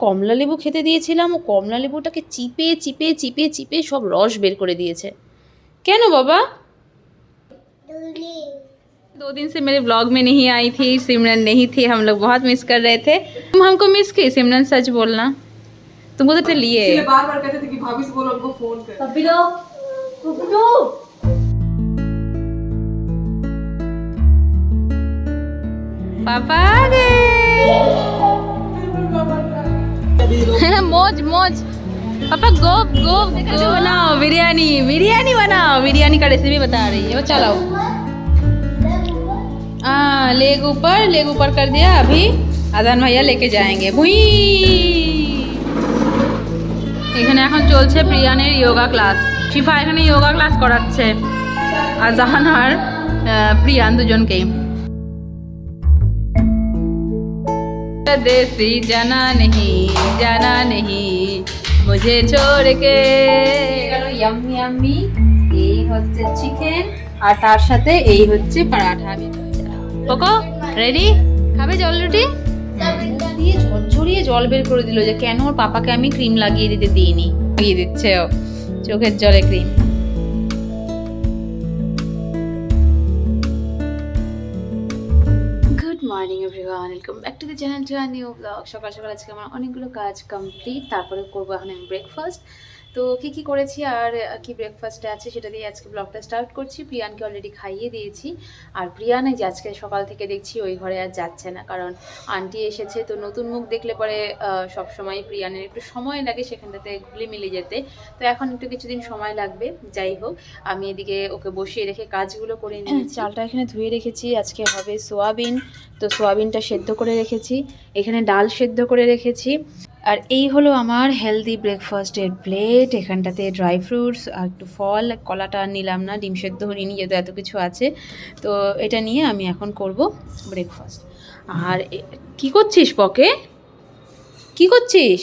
কমলা লেবু খেতে দিয়েছিলাম ও কমলা লেবুটাকে চিপে চিপে চিপে চিপে সব রস বের করে দিয়েছে কেন বাবা दो दिन से मेरे ब्लॉग में नहीं आई थी सिमरन नहीं थी हम लोग बहुत मिस कर रहे थे तुम हमको मिस की सिमरन सच बोलना तुमको तो लिए इसलिए बार बार कहते थे कि भाभी से बोलो उनको फोन कर पापा आ गए ना मौज मौज। पापा गोप गोप गो बनाओ बिरयानी बिरयानी बनाओ। बिरयानी का रेसिपी बता रही है। वो चलाओ। आ, लेग ऊपर लेग ऊपर कर दिया। अभी আদান भैया लेके जाएँगे। ভুই এখানে এখন চলছে প্রিয়ানের যোগা ক্লাস ফিফা এখানে যোগা ক্লাস করাচ্ছে। আর জাহান আর প্রিয়ান দুজনকেই। জানা নেহি জানা নেহি মুঝে ছোড় কে গেল ইয়াম্মি ইয়াম্মি এই হচ্ছে চিকেন আর তার সাথে এই হচ্ছে পরাঠা। কোকো রেডি খাবে জল রুটি? দিয়ে ঝরঝরিয়ে জল বের করে দিল যে কেন ওর পাপাকে আমি ক্রিম লাগিয়ে দিতে দিইনি। লাগিয়ে দিচ্ছে ও, চোখের জলে cream morning everyone welcome back to the channel to new vlog সকাল সকাল আজকে আমার অনেকগুলো কাজ কমপ্লিট তারপরে করব এখন আমি ব্রেকফাস্ট তো কী কী করেছি আর কি ব্রেকফাস্টে আছে সেটা দিয়ে আজকে ব্লগটা স্টার্ট করছি। প্রিয়ানকে অলরেডি খাইয়ে দিয়েছি। আর প্রিয়ান যে আজকে সকাল থেকে দেখছি ওই ঘরে আর যাচ্ছে না কারণ আন্টি এসেছে তো নতুন মুখ দেখলে পরে সব সময় প্রিয়ানের একটু সময় লাগে সেখানটাতে ঘুলে মিলে যেতে। তো এখন একটু কিছুদিন সময় লাগবে যাই হোক। আমি এদিকে ওকে বসিয়ে রেখে কাজগুলো করে নিয়েছি। চালটা এখানে ধুয়ে রেখেছি। আজকে হবে সোয়াবিন। তো সোয়াবিনটা সেদ্ধ করে রেখেছি। এখানে ডাল সেদ্ধ করে রেখেছি। আর এই হলো আমার হেলদি ব্রেকফাস্টের প্লেট এখানটাতে ড্রাই ফ্রুটস আর একটু ফল কলাটা নিলাম না ডিম সেদ্ধ নিয়ে যেহেতু এত কিছু আছে। তো এটা নিয়ে আমি এখন করব ব্রেকফাস্ট আর কি করছিস পকে? কি করছিস?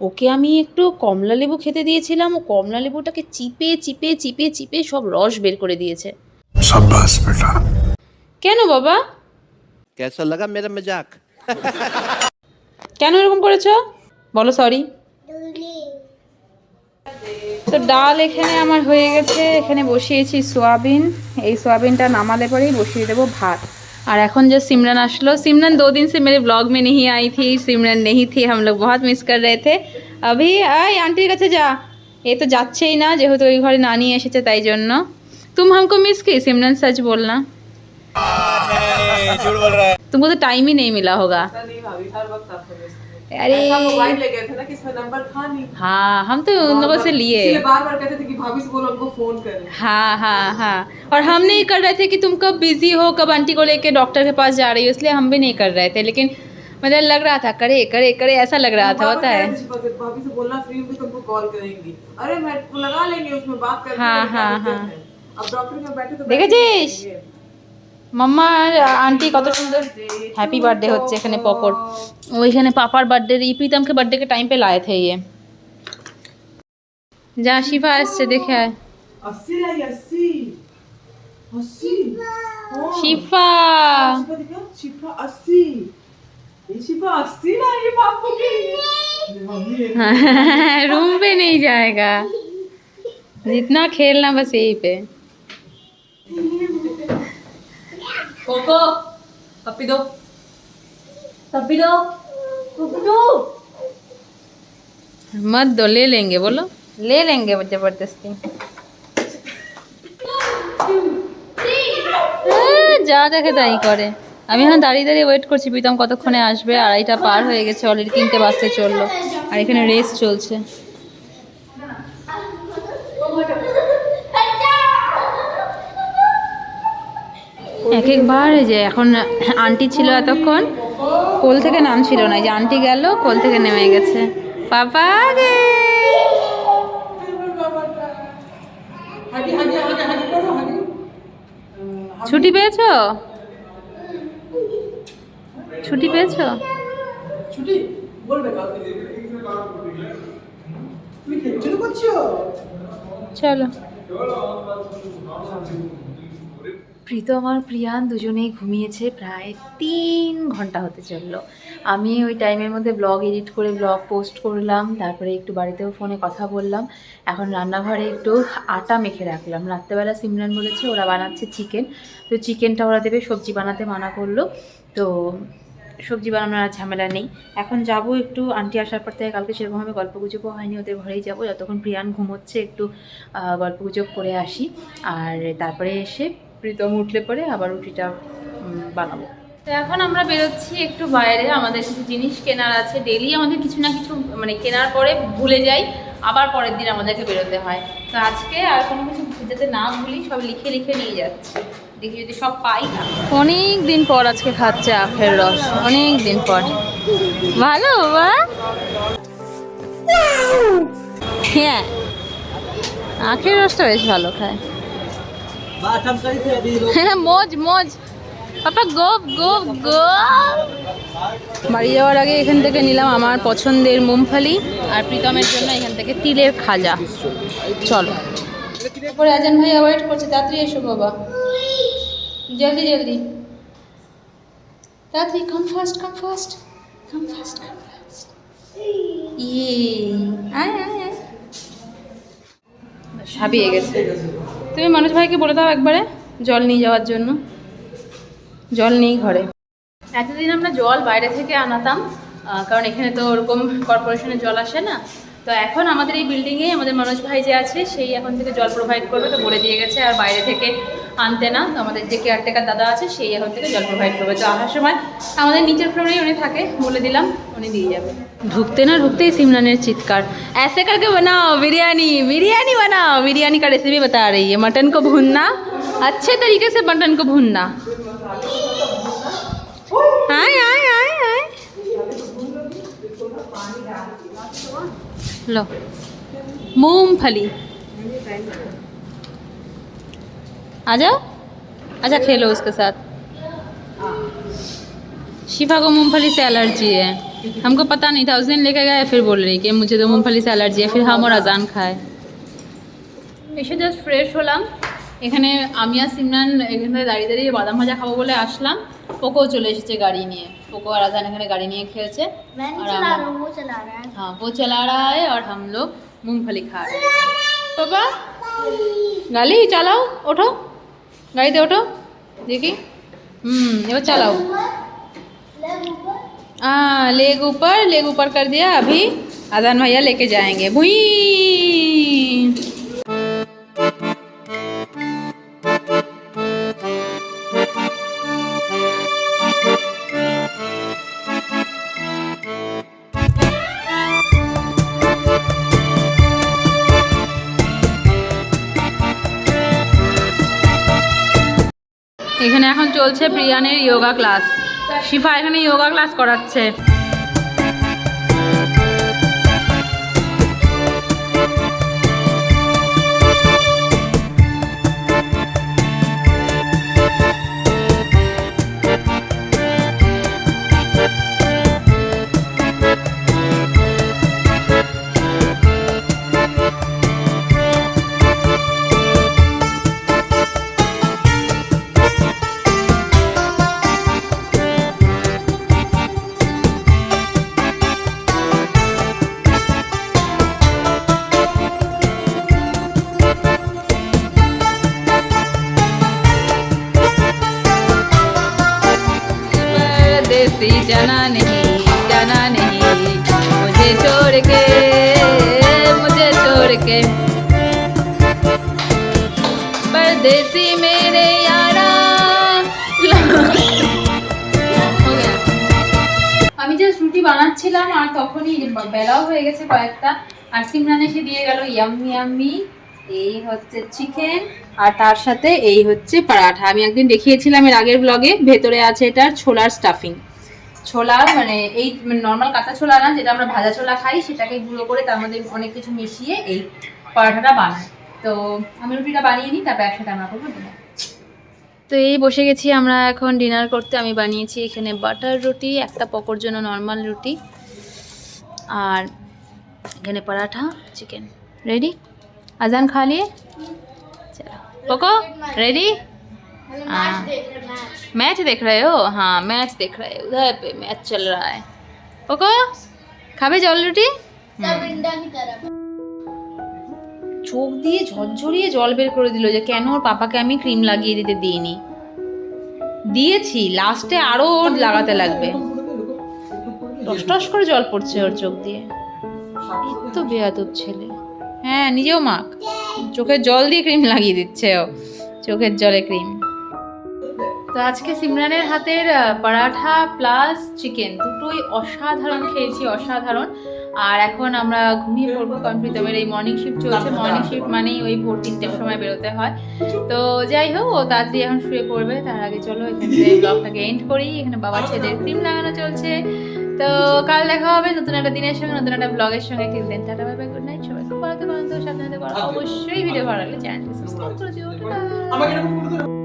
ওকে আমি একটু কমলা লেবু খেতে দিয়েছিলাম ও কমলা লেবুটাকে চিপে চিপে চিপে চিপে সব রস বের করে দিয়েছে। কেন বাবা? কেসা লাগা মেরা মজাক। কেন এরকম করেছ? বলো সরি তো ডাল এখানে আমার হয়ে গেছে এখানে বসিয়েছি সোয়াবিন এই সোয়াবিনটা নামালে পরেই বসিয়ে দেবো ভাত আর এখন যে सिमरन আসলো सिमरन दो दिन से मेरे ब्लॉग में नहीं आई थी सिमरन नहीं थी हम लोग बहुत मिस कर रहे थे अभी আয় আন্টির কাছে যা এ তো যাচ্ছেই না যেহেতু ওই ঘরে নানি এসেছে তাই জন্য तुम हमको मिस की सिमरन सच बोलना तुमको तो टाइम ही नहीं मिला होगा अरे। हाँ हम तो उन लोगों से लिए। बार बार कहते थे कि भाभी से बोलो हमको फ़ोन करें। हाँ हाँ हाँ। और हम नहीं कर रहे थे कि तुम कब बिज़ी हो कब आंटी को लेके डॉक्टर के पास जा रही हो इसलिए हम भी नहीं कर रहे थे। लेकिन मतलब लग रहा था करे करे करे ऐसा लग रहा था होता है। भाभी से बोलना फ्री होगी तुमको कॉल करेंगी। अरे मैं तो लगा लेंगे उसमें बात हाँ हाँ हाँ। अब डॉक्टर के बैठे तो देखा जयेश মাম্মা আর আন্টি কত সুন্দর हैप्पी बर्थडे হচ্ছে এখানে পকর ওইখানে পাপার বার্থডে এই প্রীতমকে বার্থডे के टाइम पे लाए थे ये যা শিফা আসছে দেখে আয় अस्सी लाई अस्सी अस्सी हाँ। শিফা शिफा दिखा शिफा अस्सी ये शिफा अस्सी लाई है पापा की मम्मी रूम पे नहीं जाएगा जितना खेलना बस यही पे कोको पप्पी दो पप्पी दो पप्पी दो मत दो ले लेंगे बोलो ले लेंगे वो जबरदस्ती আহ, যা দেখে তাই করে আমি এখন দাঁড়িয়ে দাঁড়িয়ে ওয়েট করছি প্রীতম কতক্ষণে আসবে আড়াইটা পার হয়ে গেছে অলরেডি তিনটে বাজতে চললো আর এখানে রেস চলছে এক একবার যে এখন আন্টি ছিল এতক্ষণ কোল থেকে নাম ছিল না যে আন্টি গেল কোল থেকে নেমে গেছে। পাপা গে! ছুটি পেয়েছ? ছুটি পেয়েছ? চলো। প্রীতম আর প্রিয়ান দুজনেই ঘুমিয়েছে প্রায় তিন ঘণ্টা হতে চলল। আমি ওই টাইমের মধ্যে ব্লগ এডিট করে ব্লগ পোস্ট করলাম, তারপরে একটু বাড়িতেও ফোনে কথা বললাম। এখন রান্নাঘরে একটু আটা মেখে রাখলাম। রাত্রেবেলা সিমরান বলেছে ওরা বানাচ্ছে চিকেন তো চিকেনটা ওরা দেবে, সবজি বানাতে মানা করল। তো সবজি বানানোর আর ঝামেলা নেই। এখন যাব একটু, আন্টি আসার পর থেকে কালকে সেরকমভাবে গল্প গুজবও হয়নি, ওদের ঘরেই যাব। যতক্ষণ প্রিয়ান ঘুমোচ্ছে একটু গল্প গুজব করে আসি। আর তারপরে এসে প্রীতম উঠলে পরে আবার রুটিটা বানাবো। তো এখন আমরা বেরোচ্ছি একটু বাইরে আমাদের কিছু জিনিস কেনার আছে। ডেলি আমাদের কিছু না কিছু মানে কেনার পরে ভুলে যাই আবার পরের দিন আমাদেরকে বেরোতে হয়। তো আজকে আর কোনো কিছু যাতে না ভুলি সব লিখে লিখে নিয়ে যাচ্ছি। দেখি যদি সব পাই অনেক দিন পর আজকে খাচ্ছে আখের রস অনেক দিন পর। ভালো বাবা? হ্যাঁ আখের রসটা বেশ ভালো খায়। মোজ মোজ। পাপা গোপ গোপ গোপ বাড়ি যাওয়ার আগে এখান থেকে নিলাম আমার পছন্দের মুমফালি আর প্রীতমের জন্য এখান থেকে তিলের খাজা। চলো। তারপরে আজান ভাই ওয়েট করছে তাড়াতাড়ি এসো বাবা। জলদি জলদি। তাড়াতাড়ি come fast come fast come fast come fast ইয়ে আয় আয় আয়। সাবিয়ে গেছে। তুমি মানুষ ভাইকে বলে দাও একবারে, জল নিয়ে যাওয়ার জন্য। জল নেই ঘরে। এতদিন আমরা জল বাইরে থেকে আনাতাম কারণ এখানে তো ওরকম কর্পোরেশনের জল আসে না। তো এখন আমাদের এই বিল্ডিংয়ে আমাদের মনোজ ভাই যে আছে সেই এখন থেকে জল প্রোভাইড করবে তো বলে দিয়ে গেছে আর বাইরে থেকে আনতে না তো আমাদের যে কেয়ারটেকার দাদা আছে সেই এখন থেকে জল প্রোভাইড করবে তো আসার সময় আমাদের নিচের ফ্লোরেই উনি থাকে বলে দিলাম উনি দিয়ে যাবে ঢুকতে না ঢুকতেই सिमरन चित्कार ऐसे करके बनाओ बिरयानी बिरयानी बनाओ बिरयानी का रेसिपी बता रही है मटन को भूनना अच्छे तरीके से मटन को भूनना आए लो मूंगफली आ जाओ अच्छा खेलो उसके साथ शिफा को मूंगफली से एलर्जी है हमको पता नहीं था उस दिन लेके गए फिर बोल रही कि मुझे तो मूंगफली से एलर्जी है फिर हम और अजान खाए এসে জাস্ট ফ্রেশ হলাম এখানে আমি আর সিমরান এখানে দাঁড়িয়ে দাঁড়িয়ে বাদাম ভাজা খাবো বলে আসলাম পোকো চলে এসেছে গাড়ি নিয়ে পোকো আর আজান এখানে গাড়ি নিয়ে খেলছে मैं नहीं और चला हम- रहा हूँ वो चला रहा है हाँ वो चला रहा है और हम लोग मूंगफली खा रहे हैं पापा গালি চালাও ওঠো গাড়িতে ওঠো দেখি হুম এবার চালাও हाँ लेग ऊपर लेग ऊपर कर दिया अभी आजान भैया लेके जाएंगे भुई এখানে এখন চলছে প্রিয়ানের ইয়োগা ক্লাস শিফা এখানে ইয়োগা ক্লাস করাচ্ছে। রুটি বানাচ্ছিলাম আর তখনই বেলাও হয়ে গেছে কয়েকটা। আর সিমরান এসে দিয়ে গেল ইয়াম্মি ইয়াম্মি। এই হচ্ছে চিকেন আর তার সাথে এই হচ্ছে পরাঠা। আমি একদিন দেখিয়েছিলাম এর আগের ব্লগে ভেতরে আছে এটার ছোলার স্টাফিং ছোলা মানে এই নর্মাল কাঁচা ছোলা না, যেটা আমরা ভাজা ছোলা খাই, সেটাকে গুঁড়ো করে তার মধ্যে অনেক কিছু মিশিয়ে এই পরাঠাটা বানাই। তো আমি রুটিটা বানিয়ে নিই, তারপর একসাথে আমরা করব তো এই বসে গেছি আমরা এখন ডিনার করতে। আমি বানিয়েছি এখানে বাটার রুটি, একটা পকোর জন্য নর্মাল রুটি। আর এখানে পরাঠা চিকেন রেডি আজান খা লিয়ে চলো পকো রেডি हाँ। मैच देख रहे हो हाँ मैच देख रहे हो उधर पे मैच चल रहा है कोको খাবে জল রুটি सब इंडिया की तरफ চোখ দিয়ে ঝরঝরিয়ে জল বের করে দিল যে কেন ওর পাপাকে আমি ক্রিম লাগিয়ে দিতে দিইনি দিয়েছি লাস্টে আরো ওর লাগাতে লাগবে টস টস করে জল পড়ছে ওর চোখ দিয়ে। তো বেয়াদব ছেলে। হ্যাঁ নিজেও মাখ। চোখের জল দিয়ে ক্রিম লাগিয়ে দিচ্ছে ও। চোখের জলে ক্রিম তো আজকে সিমরানের হাতের পরাঠা প্লাস চিকেন দুটোই অসাধারণ খেয়েছি, অসাধারণ। আর এখন আমরা ঘুমিয়ে পড়ব। কারণ প্রীতমের এই মর্নিং শিফট চলছে। মর্নিং শিফট মানেই ওই ভোর তিনটের সময় বেরোতে হয়। তো যাই হোক, ও তাড়াতাড়ি এখন শুয়ে পড়বে। তার আগে চলো এখানে ব্লগটাকে এন্ড করি। এখানে বাবার ছেলের ক্রিম লাগানো চলছে। তো কাল দেখা হবে নতুন একটা দিনের সঙ্গে নতুন একটা ব্লগের সঙ্গে। ঠিক then tata bye bye good night সবাই খুব ভালো থাকো থাকো। অবশ্যই। ভিডিও ভালো লাগলে চ্যানেল সাবস্ক্রাইব করে দিও। টাটা।